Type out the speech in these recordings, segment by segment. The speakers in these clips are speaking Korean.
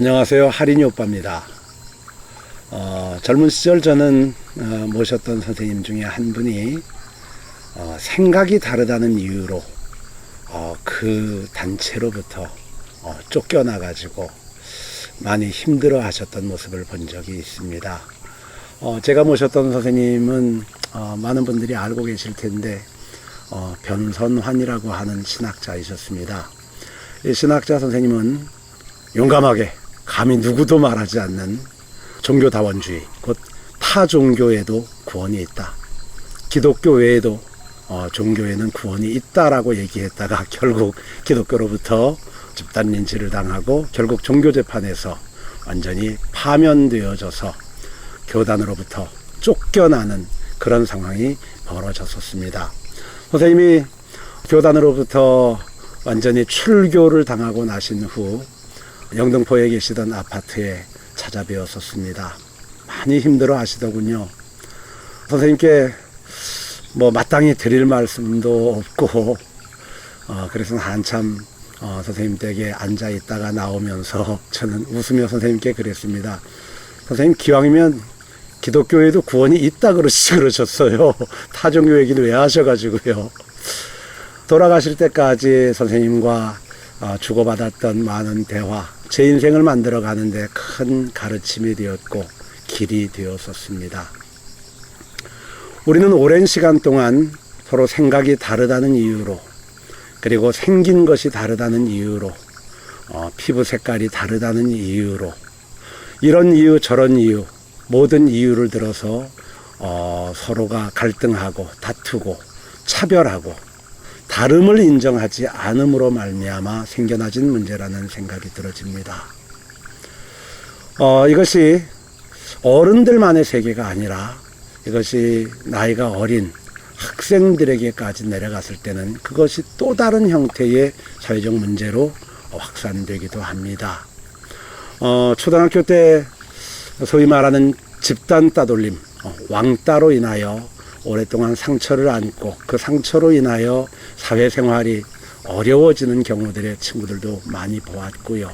안녕하세요. 할인이 오빠입니다. 어, 젊은 시절 저는 어, 모셨던 선생님 중에 한 분이 어, 생각이 다르다는 이유로 어, 그 단체로부터 어, 쫓겨나가지고 많이 힘들어 하셨던 모습을 본 적이 있습니다. 어, 제가 모셨던 선생님은 어, 많은 분들이 알고 계실 텐데 어, 변선환이라고 하는 신학자이셨습니다. 이 신학자 선생님은 용감하게 감히 누구도 말하지 않는 종교 다원주의, 곧 타 종교에도 구원이 있다. 기독교 외에도 어, 종교에는 구원이 있다라고 얘기했다가 결국 기독교로부터 집단 린치를 당하고 결국 종교 재판에서 완전히 파면되어져서 교단으로부터 쫓겨나는 그런 상황이 벌어졌었습니다. 선생님이 교단으로부터 완전히 출교를 당하고 나신 후 영등포에 계시던 아파트에 찾아뵈었었습니다. 많이 힘들어 하시더군요. 선생님께 뭐 마땅히 드릴 말씀도 없고, 어, 그래서 한참 어, 선생님 댁에 앉아 있다가 나오면서 저는 웃으며 선생님께 그랬습니다. 선생님 기왕이면 기독교에도 구원이 있다 그러시 그러셨어요. 타종교 얘기는 왜 하셔가지고요. 돌아가실 때까지 선생님과 어, 주고받았던 많은 대화, 제 인생을 만들어 가는데 큰 가르침이 되었고 길이 되었었습니다. 우리는 오랜 시간 동안 서로 생각이 다르다는 이유로 그리고 생긴 것이 다르다는 이유로 어, 피부 색깔이 다르다는 이유로 이런 이유 저런 이유 모든 이유를 들어서 어, 서로가 갈등하고 다투고 차별하고 다름을 인정하지 않음으로 말미암아 생겨나진 문제라는 생각이 들어집니다. 어, 이것이 어른들만의 세계가 아니라 이것이 나이가 어린 학생들에게까지 내려갔을 때는 그것이 또 다른 형태의 사회적 문제로 확산되기도 합니다. 어, 초등학교 때 소위 말하는 집단 따돌림, 어, 왕따로 인하여 오랫동안 상처를 안고 그 상처로 인하여 사회생활이 어려워지는 경우들의 친구들도 많이 보았고요.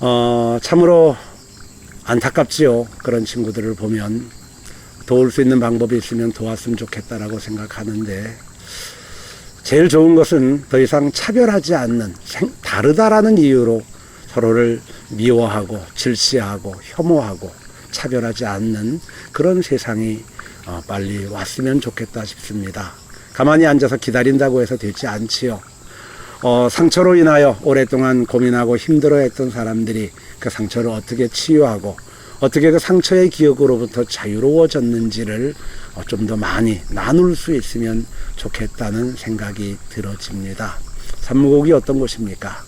어, 참으로 안타깝지요. 그런 친구들을 보면 도울 수 있는 방법이 있으면 도왔으면 좋겠다라고 생각하는데 제일 좋은 것은 더 이상 차별하지 않는 생- 다르다라는 이유로 서로를 미워하고 질시하고 혐오하고 차별하지 않는 그런 세상이 어, 빨리 왔으면 좋겠다 싶습니다. 가만히 앉아서 기다린다고 해서 되지 않지요. 어, 상처로 인하여 오랫동안 고민하고 힘들어했던 사람들이 그 상처를 어떻게 치유하고 어떻게 그 상처의 기억으로부터 자유로워졌는지를 어, 좀 더 많이 나눌 수 있으면 좋겠다는 생각이 들어집니다. 삼무곡이 어떤 곳입니까?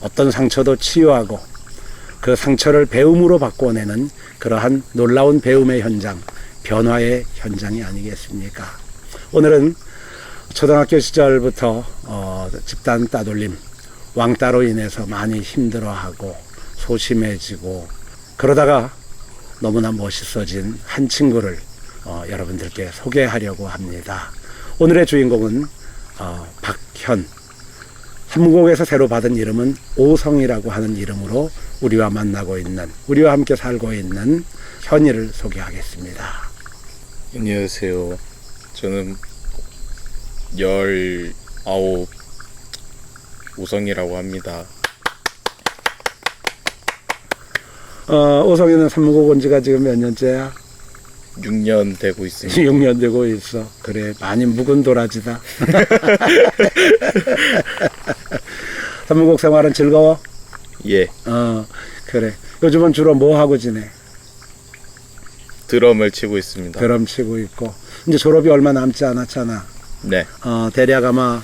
어떤 상처도 치유하고 그 상처를 배움으로 바꿔내는 그러한 놀라운 배움의 현장, 변화의 현장이 아니겠습니까? 오늘은 초등학교 시절부터 어, 집단 따돌림, 왕따로 인해서 많이 힘들어하고 소심해지고 그러다가 너무나 멋있어진 한 친구를 어, 여러분들께 소개하려고 합니다. 오늘의 주인공은 어, 박현. 삼국에서 새로 받은 이름은 오성이라고 하는 이름으로 우리와 만나고 있는, 우리와 함께 살고 있는 현이를 소개하겠습니다. 안녕하세요. 저는 열아홉 오성이라고 합니다. 어, 오성이는 삼국옥 온 지가 지금 몇 년째야? 6년 되고 있습니다. 6년 되고 있어. 그래, 많이 묵은 도라지다. 삼국옥 생활은 즐거워? 예, 어, 그래. 요즘은 주로 뭐 하고 지내? 드럼을 치고 있습니다. 드럼 치고 있고. 이제 졸업이 얼마 남지 않았잖아. 네, 어, 대략 아마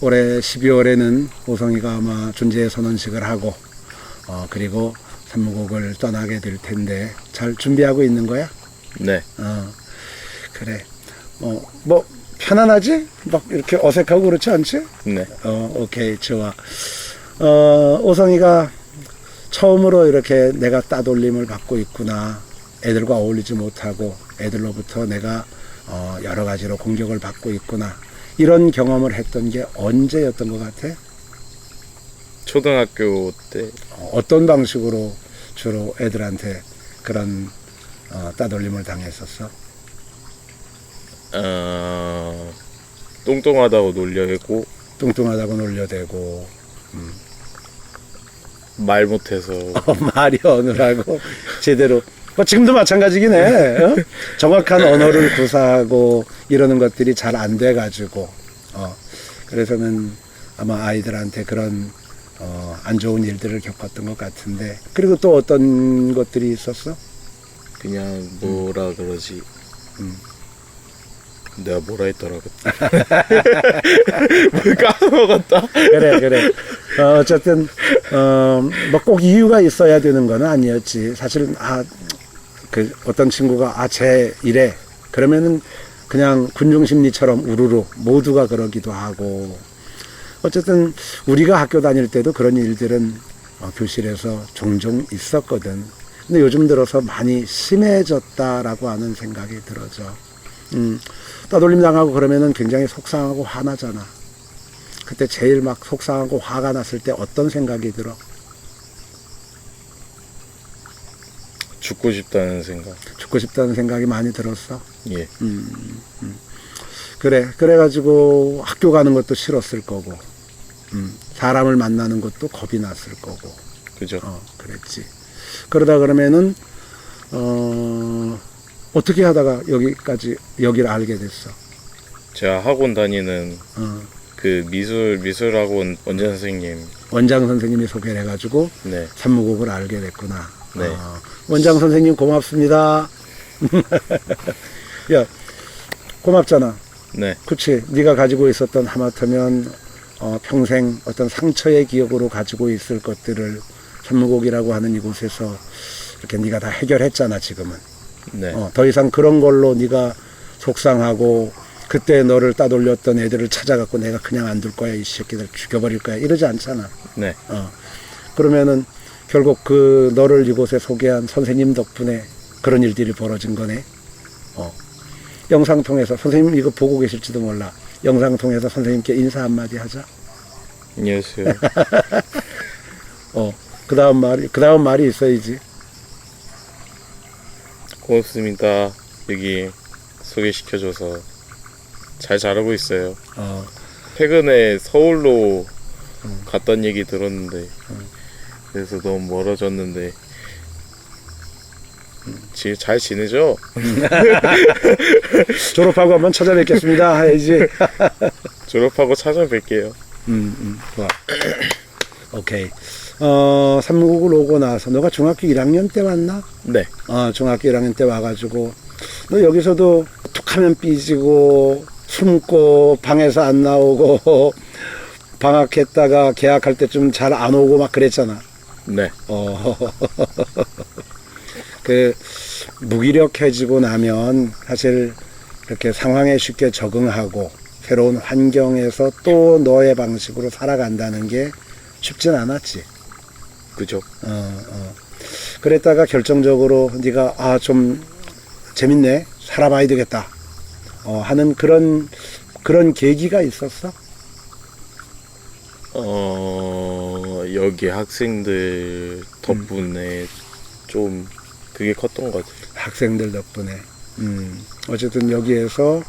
올해 12월에는 오성이가 아마 존재 선언식을 하고, 어, 그리고 삼무곡을 떠나게 될 텐데, 잘 준비하고 있는 거야? 네, 어, 그래. 어, 뭐, 편안하지? 막 이렇게 어색하고 그렇지 않지? 네. 어, 오케이, 좋아. 어, 오성이가 처음으로 이렇게 내가 따돌림을 받고 있구나. 애들과 어울리지 못하고 애들로부터 내가 어, 여러 가지로 공격을 받고 있구나. 이런 경험을 했던 게 언제였던 것 같아? 초등학교 때 어, 어떤 방식으로 주로 애들한테 그런 어, 따돌림을 당했었어? 어, 뚱뚱하다고 놀려했고 뚱뚱하다고 놀려대고 말 못해서 어, 말이 어느라고 제대로 뭐 지금도 마찬가지긴 해. 어? 정확한 언어를 구사하고 이러는 것들이 잘 안 돼가지고 어, 그래서는 아마 아이들한테 그런 어, 안 좋은 일들을 겪었던 것 같은데. 그리고 또 어떤 것들이 있었어? 그냥 뭐라 그러지? 음. 내가 뭐라 했더라 뭘 까먹었다. 그래 그래. 어, 어쨌든 어 뭐 꼭 이유가 있어야 되는 건 아니었지. 사실은 아 그 어떤 친구가 아 제 이래. 그러면은 그냥 군중 심리처럼 우르르 모두가 그러기도 하고. 어쨌든 우리가 학교 다닐 때도 그런 일들은 어, 교실에서 종종 있었거든. 근데 요즘 들어서 많이 심해졌다라고 하는 생각이 들어져. 음, 따돌림 당하고 그러면은 굉장히 속상하고 화나잖아. 그때 제일 막 속상하고 화가 났을 때 어떤 생각이 들어? 죽고 싶다는 생각 죽고 싶다는 생각이 많이 들었어. 예 그래, 그래가지고 학교 가는 것도 싫었을 거고, 음, 사람을 만나는 것도 겁이 났을 거고, 그죠 어, 그랬지. 그러다 그러면은, 어, 어떻게 하다가 여기까지, 여기를 알게 됐어. 제가 학원 다니는 어, 그 미술 미술학원 원장 선생님 원장 선생님이 소개를 해가지고, 네 산무국을 알게 됐구나. 네. 어, 원장 선생님 고맙습니다. 야, 고맙잖아. 네, 그치. 네가 가지고 있었던 하마터면 어, 평생 어떤 상처의 기억으로 가지고 있을 것들을 산무곡이라고 하는 이곳에서 이렇게 네가 다 해결했잖아 지금은. 네. 어, 더 이상 그런 걸로 네가 속상하고 그때 너를 따돌렸던 애들을 찾아갖고 내가 그냥 안 둘 거야 이 새끼들 죽여버릴 거야 이러지 않잖아. 네. 어. 그러면은 결국 그 너를 이곳에 소개한 선생님 덕분에 그런 일들이 벌어진 거네. 어. 영상 통해서 선생님 이거 보고 계실지도 몰라. 영상 통해서 선생님께 인사 한마디 하자. 안녕하세요. 어. 그 다음 말이, 그 다음 말이 있어야지. 고맙습니다. 여기 소개시켜줘서 잘 자라고 있어요. 어. 최근에 서울로 갔던 얘기 들었는데 그래서 너무 멀어졌는데 지, 잘 지내죠? 졸업하고 한번 찾아뵙겠습니다. 해야지. 졸업하고 찾아뵐게요. 음, 음, 좋아. 오케이. 어, 삼국을 오고 나서 너가 중학교 1학년 때 왔나? 네, 어, 중학교 1학년 때 와가지고 너 여기서도 툭하면 삐지고 숨고 방에서 안 나오고 방학했다가 개학할 때쯤 잘 안 오고 막 그랬잖아. 네, 어, 그 무기력해지고 나면 사실 이렇게 상황에 쉽게 적응하고 새로운 환경에서 또 너의 방식으로 살아간다는 게 쉽진 않았지. 그죠. 어, 어. 그랬다가 결정적으로 네가 아 좀 재밌네 살아봐야 되겠다 어, 하는 그런 그런 계기가 있었어. 어 여기 학생들 덕분에 좀 그게 컸던 것 같아요. 학생들 덕분에. 음, 어쨌든 여기에서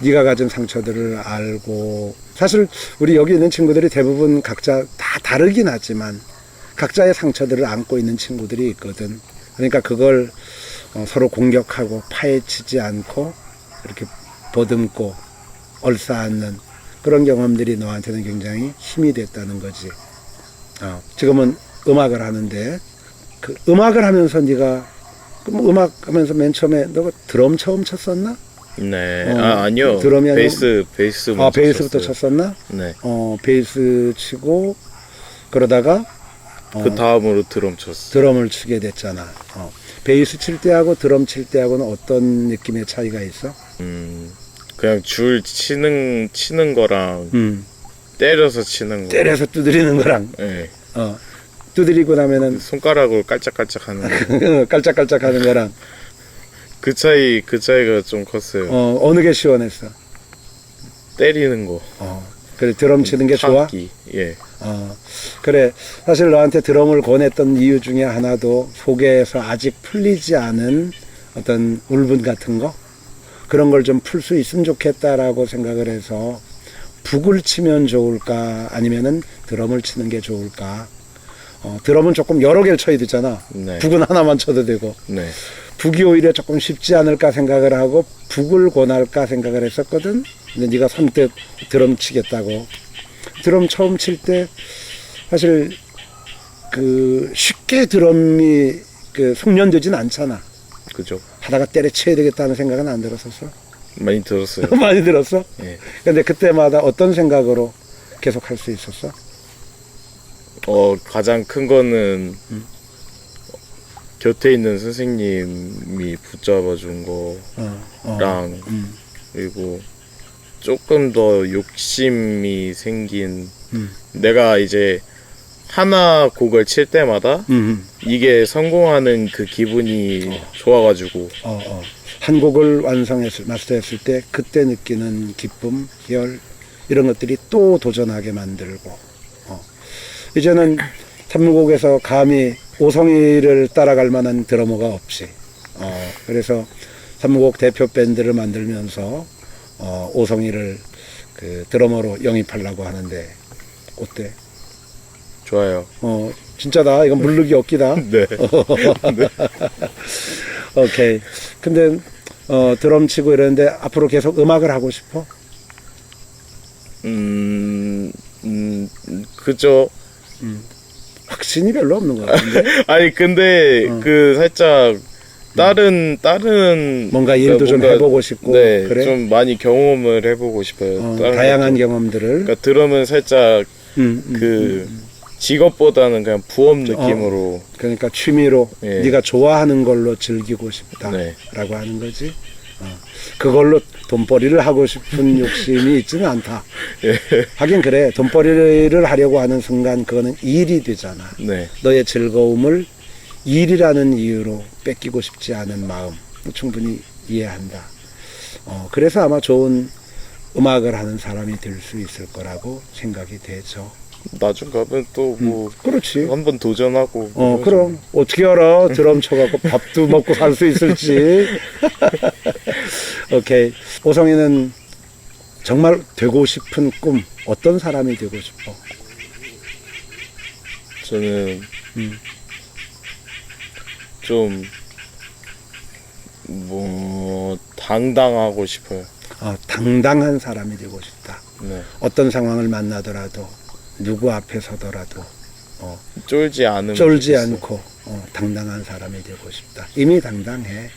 네가 가진 상처들을 알고 사실 우리 여기 있는 친구들이 대부분 각자 다 다르긴 하지만 각자의 상처들을 안고 있는 친구들이 있거든. 그러니까 그걸 어, 서로 공격하고 파헤치지 않고 이렇게 보듬고 얼싸안는 그런 경험들이 너한테는 굉장히 힘이 됐다는 거지. 어, 지금은 음악을 하는데 그 음악을 하면서 네가 그럼 음악 하면서 맨 처음에 너가 드럼 처음 쳤었나? 네, 어, 아 아니요. 드럼이 아니고- 베이스 베이스 아 베이스부터 쳤어요. 쳤었나? 네, 어 베이스 치고 그러다가 어, 그 다음으로 드럼 쳤어. 요 드럼을 치게 됐잖아. 어. 베이스 칠 때하고 드럼 칠 때하고는 어떤 느낌의 차이가 있어? 음, 그냥 줄 치는 치는 거랑 음. 때려서 치는 거. 때려서 두드리는 거랑 네. 어. 두드리고 나면은 손가락으로 깔짝깔짝 하는 거. 깔짝깔짝 하는 거랑 그 차이 그 차이가 좀 컸어요. 어, 어느 게 시원했어? 때리는 거. 어. 그래 드럼 치는 게 좋아? 타기. 예. 어, 그래. 사실 너한테 드럼을 권했던 이유 중에 하나도 속에서 아직 풀리지 않은 어떤 울분 같은 거 그런 걸 좀 풀 수 있으면 좋겠다라고 생각을 해서 북을 치면 좋을까 아니면은 드럼을 치는 게 좋을까 어, 드럼은 조금 여러 개를 쳐야 되잖아 네. 북은 하나만 쳐도 되고 네. 북이 오히려 조금 쉽지 않을까 생각을 하고 북을 권할까 생각을 했었거든. 근데 네가 선뜻 드럼 치겠다고. 드럼 처음 칠 때 사실 그 쉽게 드럼이 그 숙련되진 않잖아. 그죠. 하다가 때려쳐야 되겠다는 생각은 안 들었었어. 많이 들었어요. 많이 들었어. 예. 근데 그때마다 어떤 생각으로 계속 할 수 있었어? 어 가장 큰 거는 곁에 있는 선생님이 붙잡아 준 어, 어. 거랑 음, 그리고 조금 더 욕심이 생긴 음. 내가 이제 하나 곡을 칠 때마다 음, 이게 성공하는 그 기분이 좋아가지고 어, 어. 한 곡을 완성했을, 마스터했을 때 그때 느끼는 기쁨, 열 이런 것들이 또 도전하게 만들고 어. 이제는 삼무곡에서 감히 오성이를 따라갈 만한 드러머가 없이 어. 그래서 삼무곡 대표 밴드를 만들면서 어, 오성이를 그 드러머로 영입하려고 하는데 어때? 좋아요. 어 진짜다 이건 물르기 없기다. 네. 오케이. 근데 어 드럼 치고 이러는데 앞으로 계속 음악을 하고 싶어? 음, 음, 그죠. 확신이 별로 없는 것 같은데. 아니 근데 어. 그 살짝 다른 다른 뭔가 일도 좀 뭔가- 해보고 싶고 네, 그래. 좀 많이 경험을 해보고 싶어요. 어, 다양한. 경험들을. 그러니까 드럼은 살짝 음, 음, 그 직업보다는 그냥 부업 느낌으로 그러니까 취미로 예. 네가 좋아하는 걸로 즐기고 싶다라고 네. 하는 거지. 어. 그걸로 돈벌이를 하고 싶은 욕심이 있지는 않다. 예. 하긴 그래. 돈벌이를 하려고 하는 순간 그거는 일이 되잖아. 네, 너의 즐거움을 일이라는 이유로 뺏기고 싶지 않은 마음 충분히 이해한다. 어, 그래서 아마 좋은 음악을 하는 사람이 될 수 있을 거라고 생각이 되죠. 나중 가면 또 뭐 그렇지. 한번 도전하고 어, 그러죠. 그럼 어떻게 알아? 드럼 쳐갖고 밥도 먹고 살 수 있을지. 오케이. 오성이는 정말 되고 싶은 꿈 어떤 사람이 되고 싶어? 저는 음. 좀 뭐 당당하고 싶어요. 어, 당당한 사람이 되고 싶다. 네, 어떤 상황을 만나더라도 누구 앞에 서더라도 어, 쫄지 않으면 쫄지. 않고 어, 당당한 사람이 되고 싶다. 이미 당당해.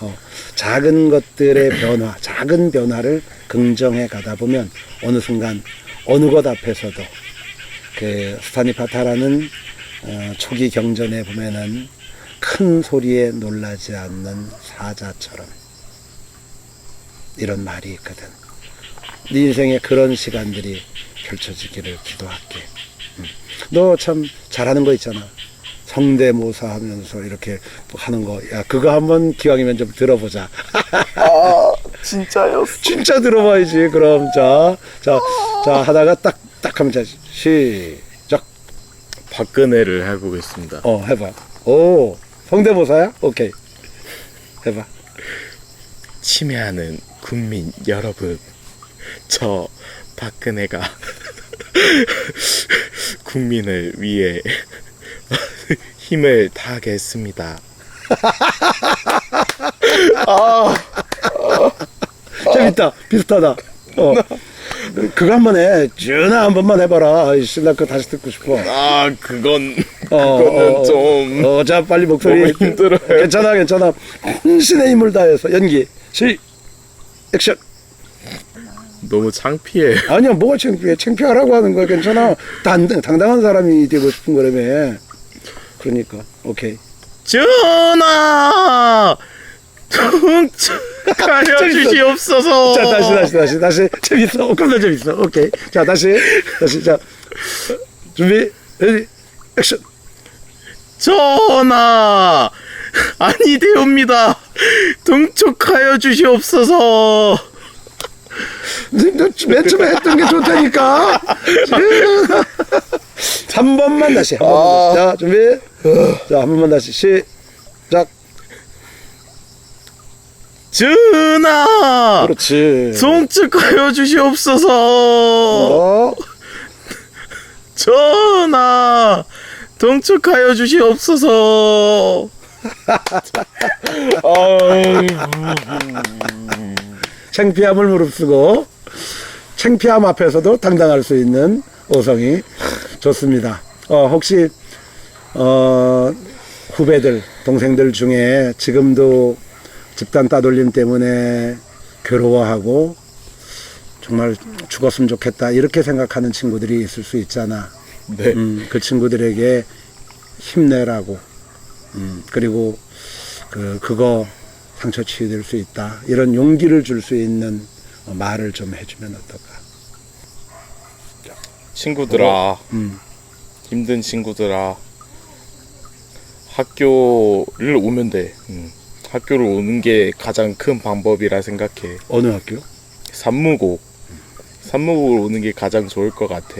어, 작은 것들의 변화, 작은 변화를 긍정해 가다 보면 어느 순간 어느 것 앞에서도 그 스타니파타라는 어, 초기 경전에 보면은 큰 소리에 놀라지 않는 사자처럼 이런 말이 있거든. 네 인생에 그런 시간들이 펼쳐지기를 기도할게. 너 참 잘하는 거 있잖아. 성대모사 하면서 이렇게 하는 거. 야, 그거 한번 기왕이면 좀 들어보자. 아 진짜요? 진짜 들어봐야지. 그럼 자, 자, 자 하다가 딱, 딱 하면 자, 시작. 박근혜를 해보겠습니다. 어, 해봐. 오, 성대모사야? 오케이. 해봐. 침해하는 국민 여러분, 저 박근혜가 국민을 위해 힘을 다하겠습니다. 재밌다. 비슷하다. 어. 그거 한 번 해. 준아 한 번만 해봐라. 아이씨, 나 그거 다시 듣고 싶어. 아, 그건 어, 그거는 어, 어. 좀 어, 자, 빨리 목소리. 너무 힘들어요. 괜찮아, 괜찮아. 혼신의 힘을 다해서 연기. 시, 액션. 너무 창피해. 아니야, 뭐가 창피해. 창피하라고 하는 거야. 괜찮아. 단, 당당한 사람이 되고 싶은 거라며. 그러니까, 오케이. 전하, 가려 주시옵소서. 자, 다시, 다시, 다시, 다시. 재밌어. 조금 더 재밌어. 오케이. 자, 다시. 다시, 자. 준비, 레디, 액션. 전하, 아니 되옵니다. 동촉하여 주시옵소서. 너맨 처음에 했던 게 좋다니까. 한 번만 다시 한 번만 다시. 자 준비. 자 한 번만 다시 시작. 전하 그렇지. 송축하여 주시옵소서. 어? 전하 동축하여 주시옵소서 창피함을 무릅쓰고 창피함 앞에서도 당당할 수 있는 오성이 좋습니다. 어, 혹시 어, 후배들, 동생들 중에 지금도 집단 따돌림 때문에 괴로워하고 정말 죽었으면 좋겠다 이렇게 생각하는 친구들이 있을 수 있잖아. 네 음, 그 친구들에게 힘내라고 음, 그리고 그 그거 상처 치유될 수 있다. 이런 용기를 줄 수 있는 어, 말을 좀 해주면 어떨까? 친구들아. 음, 힘든 친구들아. 학교를 오면 돼. 음. 학교를 오는 게 가장 큰 방법이라 생각해. 어느 학교? 산무곡 산무곡을 오는 게 가장 좋을 것 같아.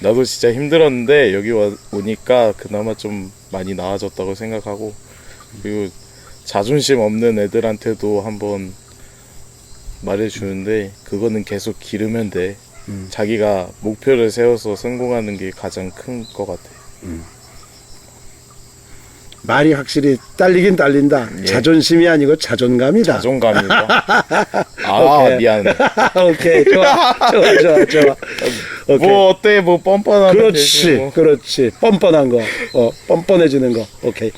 나도 진짜 힘들었는데 여기 와, 오니까 그나마 좀 많이 나아졌다고 생각하고 그리고 자존심 없는 애들한테도 한번 말해주는데 그거는 계속 기르면 돼 음. 자기가 목표를 세워서 성공하는 게 가장 큰 것 같아 말이 확실히 딸리긴 딸린다. 예. 자존심이 아니고 자존감이다. 자존감이다 아 오케이. 미안 오케이 좋아 좋아 좋아 좋아. 오케이. 뭐 어때 뭐 뻔뻔하면 그렇지, 뭐. 그렇지. 뻔뻔한 거, 어, 뻔뻔해지는 거. 오케이.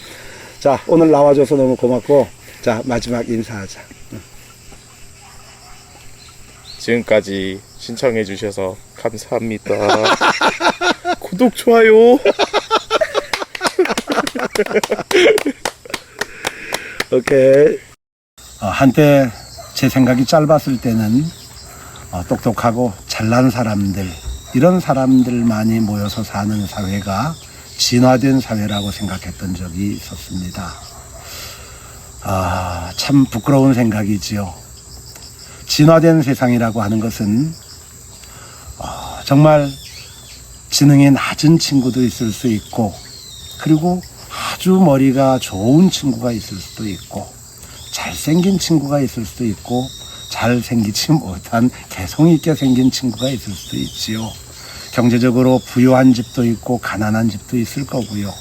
자, 오늘 나와줘서 너무 고맙고, 자, 마지막 인사하자. 지금까지 신청해 주셔서 감사합니다. 구독 좋아요. 오케이. 어, 한때 제 생각이 짧았을 때는 어, 똑똑하고 잘난 사람들, 이런 사람들만이 모여서 사는 사회가 진화된 사회라고 생각했던 적이 있었습니다. 아, 참 부끄러운 생각이지요. 진화된 세상이라고 하는 것은 어, 정말 지능이 낮은 친구도 있을 수 있고 그리고 아주 머리가 좋은 친구가 있을 수도 있고 잘생긴 친구가 있을 수도 있고 잘생기지 못한 개성 있게 생긴 친구가 있을 수도 있지요. 경제적으로 부유한 집도 있고 가난한 집도 있을 거고요.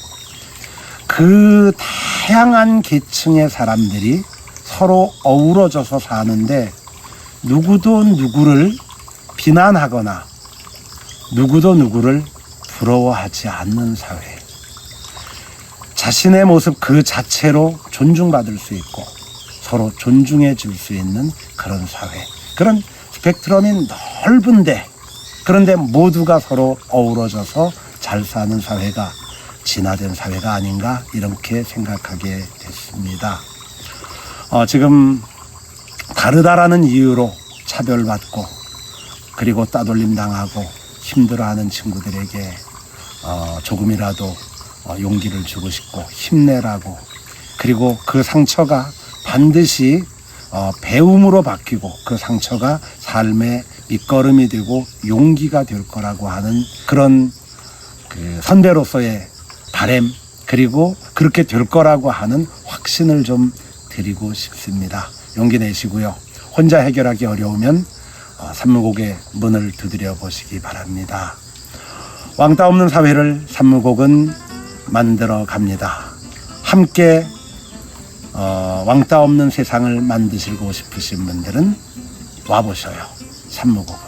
그 다양한 계층의 사람들이 서로 어우러져서 사는데 누구도 누구를 비난하거나 누구도 누구를 부러워하지 않는 사회. 자신의 모습 그 자체로 존중받을 수 있고 서로 존중해 줄 수 있는 그런 사회. 그런 스펙트럼이 넓은데 그런데 모두가 서로 어우러져서 잘 사는 사회가 진화된 사회가 아닌가 이렇게 생각하게 됐습니다. 어, 지금 다르다라는 이유로 차별받고 그리고 따돌림 당하고 힘들어하는 친구들에게 어, 조금이라도 어, 용기를 주고 싶고 힘내라고 그리고 그 상처가 반드시 어, 배움으로 바뀌고 그 상처가 삶의 밑거름이 되고 용기가 될 거라고 하는 그런 그 선배로서의 바램 그리고 그렇게 될 거라고 하는 확신을 좀 드리고 싶습니다. 용기 내시고요. 혼자 해결하기 어려우면 어, 산무곡의 문을 두드려 보시기 바랍니다. 왕따 없는 사회를 산무곡은 만들어 갑니다. 함께 어, 왕따 없는 세상을 만드시고 싶으신 분들은 와보셔요. 산무곡으로.